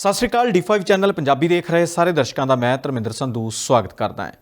ਸਤਿ ਸ਼੍ਰੀ ਅਕਾਲ D5 channel Punjabi ਦੇਖ ਰਹੇ ਸਾਰੇ ਦਰਸ਼ਕਾਂ ਦਾ ਮੈਂ ਧਰਮਿੰਦਰ ਸੰਧੂ ਸਵਾਗਤ ਕਰਦਾ ਹਾਂ।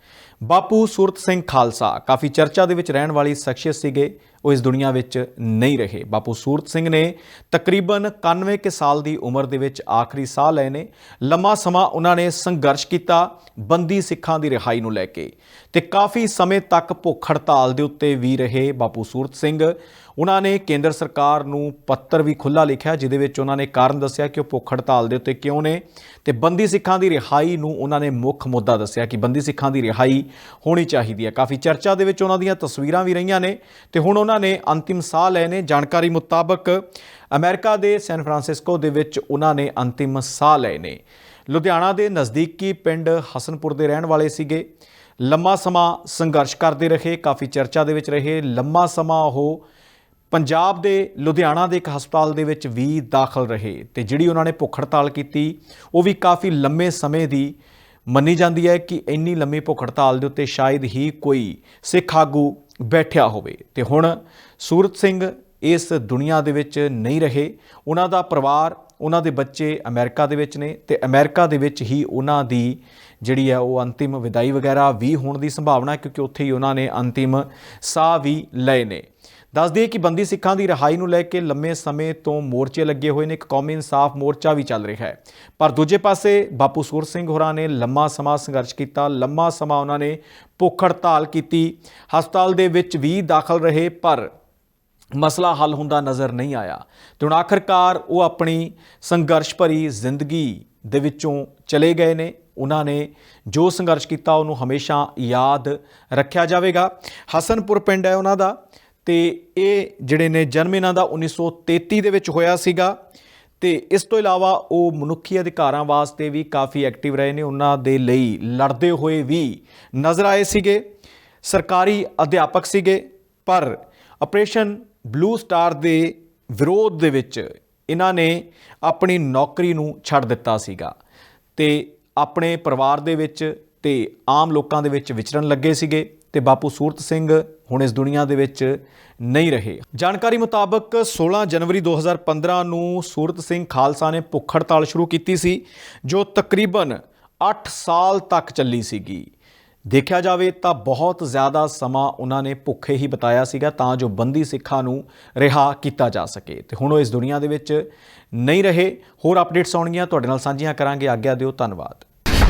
ਬਾਪੂ ਸੂਰਤ ਸਿੰਘ ਖਾਲਸਾ ਕਾਫੀ ਚਰਚਾ ਦੇ ਵਿੱਚ ਰਹਿਣ ਵਾਲੀ ਸ਼ਖਸੀਅਤ ਸੀਗੇ। ਉਹ ਇਸ ਦੁਨੀਆ ਵਿੱਚ ਨਹੀਂ ਰਹੇ। ਬਾਪੂ ਸੂਰਤ ਸਿੰਘ ਨੇ ਤਕਰੀਬਨ 91 ਕੁ ਸਾਲ ਦੀ ਉਮਰ ਦੇ ਵਿੱਚ ਆਖਰੀ ਸਾਹ ਲਏ ਨੇ। ਲੰਮਾ ਸਮਾਂ ਉਹਨਾਂ ਨੇ ਸੰਘਰਸ਼ ਕੀਤਾ, ਬੰਦੀ ਸਿੱਖਾਂ ਦੀ ਰਿਹਾਈ ਨੂੰ ਲੈ ਕੇ। ਤੇ ਕਾਫੀ ਸਮੇਂ ਤੱਕ ਭੁੱਖ ਹੜਤਾਲ ਦੇ ਉੱਤੇ ਵੀ ਰਹੇ ਬਾਪੂ ਸੂਰਤ ਸਿੰਘ। ਉਹਨਾਂ ਨੇ ਕੇਂਦਰ ਸਰਕਾਰ ਨੂੰ ਪੱਤਰ ਵੀ ਖੁੱਲਾ ਲਿਖਿਆ, ਜਿਹਦੇ ਵਿੱਚ ਉਹਨਾਂ ਨੇ ਕਾਰਨ ਦੱਸਿਆ ਕਿ ਉਹ ਭੁੱਖ ਹੜਤਾਲ ਦੇ ਉੱਤੇ ਕਿਉਂ ਨੇ। ਤੇ ਬੰਦੀ ਸਿੱਖਾਂ ਦੀ ਰਿਹਾਈ ਨੂੰ ਉਹਨਾਂ ਨੇ ਮੁੱਖ ਮੁੱਦਾ ਦੱਸਿਆ ਕਿ ਬੰਦੀ ਸਿੱਖਾਂ ਦੀ ਰਿਹਾਈ ਹੋਣੀ ਚਾਹੀਦੀ ਹੈ। ਕਾਫੀ ਚਰਚਾ ਦੇ ਵਿੱਚ ਉਹਨਾਂ ਦੀਆਂ ਤਸਵੀਰਾਂ ਵੀ ਰਹੀਆਂ ਨੇ। ਤੇ ਹੁਣ ਉਹਨਾਂ ਨੇ ਅੰਤਿਮ ਸਾਹ ਲਏ ਨੇ। ਜਾਣਕਾਰੀ ਮੁਤਾਬਕ ਅਮਰੀਕਾ ਦੇ ਸੈਨ ਫਰਾਂਸਿਸਕੋ ਦੇ ਵਿੱਚ ਉਹਨਾਂ ਨੇ ਅੰਤਿਮ ਸਾਹ ਲਏ ਨੇ। ਲੁਧਿਆਣਾ ਦੇ ਨਜ਼ਦੀਕੀ ਪਿੰਡ ਹਸਨਪੁਰ ਦੇ ਰਹਿਣ ਵਾਲੇ ਸੀਗੇ। ਲੰਮਾ ਸਮਾਂ ਸੰਘਰਸ਼ ਕਰਦੇ ਰਹੇ, ਕਾਫੀ ਚਰਚਾ ਦੇ ਵਿੱਚ ਰਹੇ। ਲੰਮਾ ਸਮਾਂ ਉਹ ਪੰਜਾਬ ਦੇ ਲੁਧਿਆਣਾ ਦੇ ਇੱਕ ਹਸਪਤਾਲ ਦੇ ਵਿੱਚ ਵੀ ਦਾਖਲ ਰਹੇ ਤੇ ਜਿਹੜੀ ਉਹਨਾਂ ਨੇ ਭੁੱਖ ਹੜਤਾਲ ਕੀਤੀ, ਉਹ ਵੀ ਕਾਫੀ ਲੰਮੇ ਸਮੇਂ ਦੀ ਮੰਨੀ ਜਾਂਦੀ ਹੈ ਕਿ ਇੰਨੀ ਲੰਮੀ ਭੁੱਖ ਹੜਤਾਲ ਦੇ ਉੱਤੇ ਸ਼ਾਇਦ ਹੀ ਕੋਈ ਸਿੱਖ ਆਗੂ ਬੈਠਿਆ ਹੋਵੇ। ਤੇ ਹੁਣ ਸੂਰਤ ਸਿੰਘ ਇਸ ਦੁਨੀਆ ਦੇ ਵਿੱਚ ਨਹੀਂ ਰਹੇ। ਉਹਨਾਂ ਦਾ ਪਰਿਵਾਰ, ਉਹਨਾਂ ਦੇ ਬੱਚੇ ਅਮਰੀਕਾ ਦੇ ਵਿੱਚ ਨੇ ਤੇ ਅਮਰੀਕਾ ਦੇ ਵਿੱਚ ਹੀ ਉਹਨਾਂ ਦੀ ਜਿਹੜੀ ਹੈ ਉਹ ਅੰਤਿਮ ਵਿਦਾਈ ਵਗੈਰਾ ਵੀ ਹੋਣ ਦੀ ਸੰਭਾਵਨਾ ਕਿਉਂਕਿ ਉੱਥੇ ਹੀ ਉਹਨਾਂ ਨੇ ਅੰਤਿਮ ਸਾਹ ਵੀ ਲਏ ਨੇ। ਦੱਸ ਦਈਏ ਕਿ ਬੰਦੀ ਸਿੱਖਾਂ ਦੀ ਰਿਹਾਈ ਨੂੰ ਲੈ ਕੇ ਲੰਮੇ ਸਮੇਂ ਤੋਂ ਮੋਰਚੇ ਲੱਗੇ ਹੋਏ ਨੇ, ਇੱਕ ਕੌਮੀ ਇਨਸਾਫ ਮੋਰਚਾ ਵੀ ਚੱਲ ਰਿਹਾ ਹੈ। ਪਰ ਦੂਜੇ ਪਾਸੇ ਬਾਪੂ ਸੂਰ ਸਿੰਘ ਹੋਰਾਂ ਨੇ ਲੰਮਾ ਸਮਾਂ ਸੰਘਰਸ਼ ਕੀਤਾ, ਲੰਮਾ ਸਮਾਂ ਉਹਨਾਂ ਨੇ ਭੁੱਖ ਹੜਤਾਲ ਕੀਤੀ। ਹਸਪਤਾਲ ਦੇ ਵਿੱਚ ਵੀ ਦਾਖਲ ਰਹੇ, ਪਰ ਮਸਲਾ ਹੱਲ ਹੁੰਦਾ ਨਜ਼ਰ ਨਹੀਂ ਆਇਆ। ਤੇ ਹੁਣ ਆਖਰਕਾਰ ਉਹ ਆਪਣੀ ਸੰਘਰਸ਼ ਭਰੀ ਜ਼ਿੰਦਗੀ ਦੇ ਵਿੱਚੋਂ ਚਲੇ ਗਏ ਨੇ। ਉਹਨਾਂ ਨੇ ਜੋ ਸੰਘਰਸ਼ ਕੀਤਾ, ਉਹਨੂੰ ਹਮੇਸ਼ਾ ਯਾਦ ਰੱਖਿਆ ਜਾਵੇਗਾ। ਹਸਨਪੁਰ ਪਿੰਡ ਹੈ ਉਹਨਾਂ ਦਾ। ਤੇ ਇਹ ਜਿਹੜੇ ਨੇ ਜਨਮ ਇਹਨਾਂ ਦਾ 1933 ਦੇ ਵਿੱਚ ਹੋਇਆ ਸੀਗਾ। ਤੇ ਇਸ ਤੋਂ ਇਲਾਵਾ ਉਹ ਮਨੁੱਖੀ ਅਧਿਕਾਰਾਂ ਵਾਸਤੇ ਵੀ ਕਾਫੀ ਐਕਟਿਵ ਰਹੇ ਨੇ। ਉਹਨਾਂ ਦੇ ਲਈ ਲੜਦੇ ਹੋਏ ਵੀ ਨਜ਼ਰ ਆਏ ਸੀਗੇ। ਸਰਕਾਰੀ ਅਧਿਆਪਕ ਸੀਗੇ, ਪਰ ਆਪਰੇਸ਼ਨ ਬਲੂ ਸਟਾਰ ਦੇ ਵਿਰੋਧ ਦੇ ਵਿੱਚ ਇਹਨਾਂ ਨੇ ਆਪਣੀ ਨੌਕਰੀ ਨੂੰ ਛੱਡ ਦਿੱਤਾ ਸੀਗਾ। ਤੇ ਆਪਣੇ ਪਰਿਵਾਰ ਦੇ ਵਿੱਚ ਤੇ ਆਮ ਲੋਕਾਂ ਦੇ ਵਿੱਚ ਵਿਚਰਨ ਲੱਗੇ ਸੀਗੇ। ਤੇ ਬਾਪੂ ਸੂਰਤ ਸਿੰਘ ਹੁਣ ਇਸ ਦੁਨੀਆ ਦੇ ਵਿੱਚ ਨਹੀਂ ਰਹੇ। ਜਾਣਕਾਰੀ ਮੁਤਾਬਕ 16 ਜਨਵਰੀ 2015 ਨੂੰ ਸੂਰਤ ਸਿੰਘ ਖਾਲਸਾ ਨੇ ਭੁੱਖ ਹੜਤਾਲ ਸ਼ੁਰੂ ਕੀਤੀ ਸੀ, ਜੋ ਤਕਰੀਬਨ 8 ਸਾਲ ਤੱਕ ਚੱਲੀ ਸੀਗੀ। ਦੇਖਿਆ ਜਾਵੇ ਤਾਂ ਬਹੁਤ ਜ਼ਿਆਦਾ ਸਮਾਂ ਉਹਨਾਂ ਨੇ ਭੁੱਖੇ ਹੀ ਬਿਤਾਇਆ ਸੀਗਾ ਤਾਂ ਜੋ ਬੰਦੀ ਸਿੱਖਾਂ ਨੂੰ ਰਿਹਾ ਕੀਤਾ ਜਾ ਸਕੇ। ਤੇ ਹੁਣ ਉਹ ਇਸ ਦੁਨੀਆ ਦੇ ਵਿੱਚ ਨਹੀਂ ਰਹੇ। ਹੋਰ ਅਪਡੇਟਸ ਆਉਣਗੀਆਂ, ਤੁਹਾਡੇ ਨਾਲ ਸਾਂਝੀਆਂ ਕਰਾਂਗੇ। ਆਗਿਆ ਦਿਓ, ਧੰਨਵਾਦ।